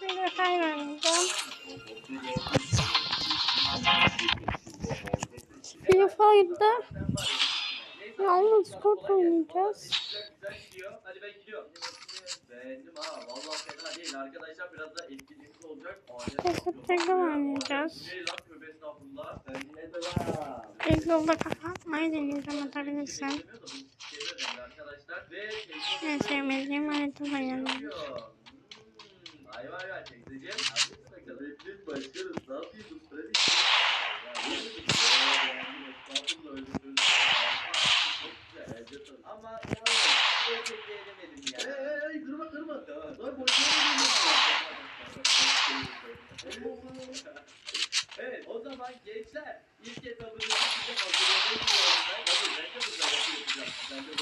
böyle kaybedeceğim. Free Fire'da yalnız kod oynayacağız. Hadi ben gidiyorum. Beğendim ha. Vallahi fena değil. Arkadaşlar biraz da etkinliğimiz olacak. Teşekkürler oynayacağız. İlk yolda kafa atmayı deneyeceğim atabilirsen. Arkadaşlar ve En sevmediğim oynanıyor. Hmm, Vay vay vay teyzeciğim. Hadi bakalım. Hepiniz başlarız. Ne yapıyorsunuz? Hadi. Ya, yemin ediyorum. Estağfurullah, öyle söylüyorum. Çok güzel, elde tabii. Ama ya, şurayı pek beğenemedim ya. Hey o zaman gençler ilk etabınızı size hazırlamayı diyorum ben. Tabii ben de burada yapacağım. Ben de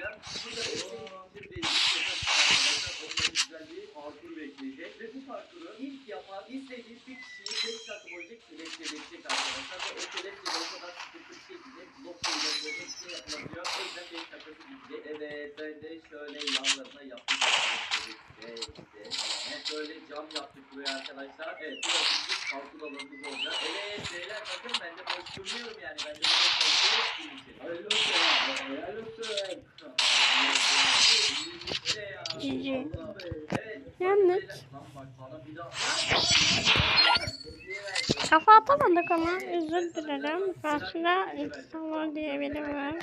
başlayacağım. Burada şimdi ilk etap arkadaşlar onların güzel bir parkur bekleyecek. Ve bu parkuru ilk yapan istediği bir kişiyi 5 dakika boyunca kelepçeleyecek arkadaşlar. Ve o kelepçeyle o kadar sıkıntı bir şekilde blok koyulabiliyor. Hepsi yapılabiliyor. O yüzden 5 dakikası gidecek. Evet ben de şöyle yanlarına yaptım. Evet, işte. Şöyle cam yaptık buraya arkadaşlar. Evet burası bizim parkur alanımız olacak. Evet beyler bakın ben de boş durmuyorum yani. Ben de sizin için. Hayırlı olsun. Hayırlı olsun. Cici. Daha. Kafa atamadık ama özür dilerim. Karşıda İstanbul diye biri var.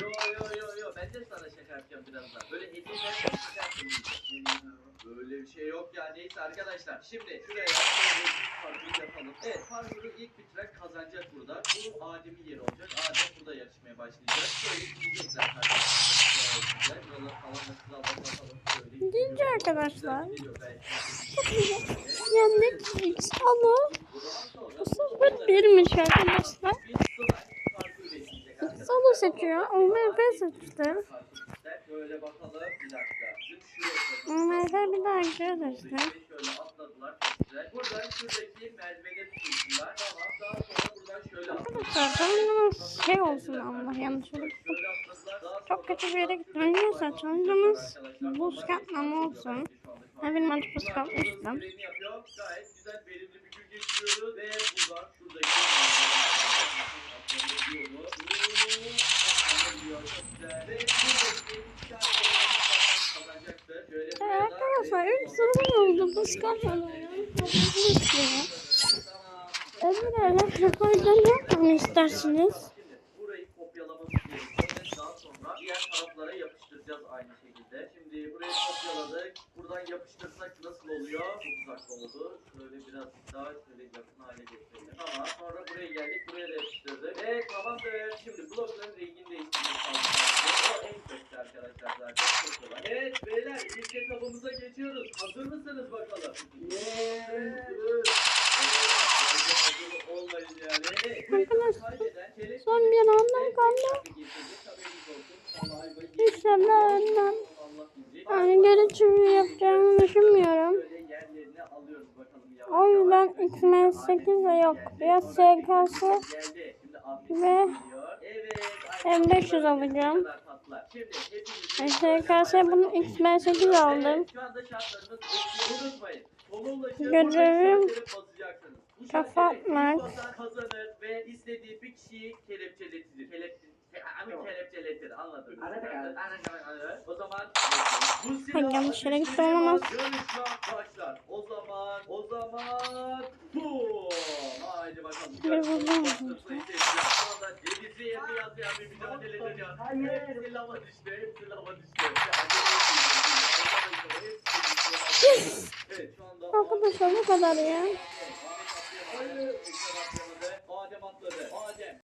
Yo yo yo yo ben de sana şaka yapacağım birazdan. Böyle yapacağım. Böyle bir şey yok ya. Neyse arkadaşlar. Şimdi şuraya şöyle bir parkur yapalım. Evet parkuru ilk bitiren kazanacak burada. Bu Adem'in yeri olacak. Adem burada yarışmaya başlayacak. Şöyle gidecekler arkadaşlar. Güzel. Buralar falan da krallar bakalım. Şöyle gidiyor. Cici arkadaşlar. Güzel gidiyor gayet. Yendik. X alı. Buradan sonra Bu sıfır birmiş arkadaşlar. alı seçiyor. UMP seçti. UMP bir daha güzel. Atladılar. Arkadaşlar tanıdığımız şey olsun Allah yanlış olur. Çok kötü bir yere gittim. Neyse tanıdığımız buz katlama olsun. Ben benim acı buz Ee, arkadaşlar 3 sorun oldu. Buz katlama. Öbür röportaj yapmamı istersiniz. Burayı kopyalamamız gerekiyor ve daha sonra diğer taraflara yapıştıracağız aynı şekilde. Şimdi burayı kopyaladık. Buradan yapıştırsak nasıl oluyor? Çok uzak oldu. Şöyle biraz daha şöyle yakın hale getirelim. Tamam. Sonra buraya geldik. Buraya da yapıştırdık. Ve tamamdır. Şimdi blokların rengini değiştirmek lazım. O en kötü arkadaşlar zaten. Çok kolay. Evet beyler ilk etabımıza geçiyoruz. Hazır mısınız bakalım? Olmayın yani. Arkadaşlar, Son bir anlam kaldı. Önden. Yani geri çeviri yapacağımı düşünmüyorum. O yüzden XM8 de yok. Ya SKS ve M500 alacağım. SKS bunu XM8 aldım. Görevim kafa atmak. Kazanır ve istediği bir kişiyi kelepçeletilir. Abi kelepçeletir anladın mı? O zaman bu yanlış yere gitti olamaz. Yarışma başlar. O zaman o zaman bu. Haydi bakalım. Bir vurdum. Başlasın. Şu anda cevizi yedi yazıyan bir mücadele edeceğiz. Hepsi lava düştü. Hepsi lava düştü. Evet şu anda Arkadaşlar bu kadar ya. Adem atladı. Adem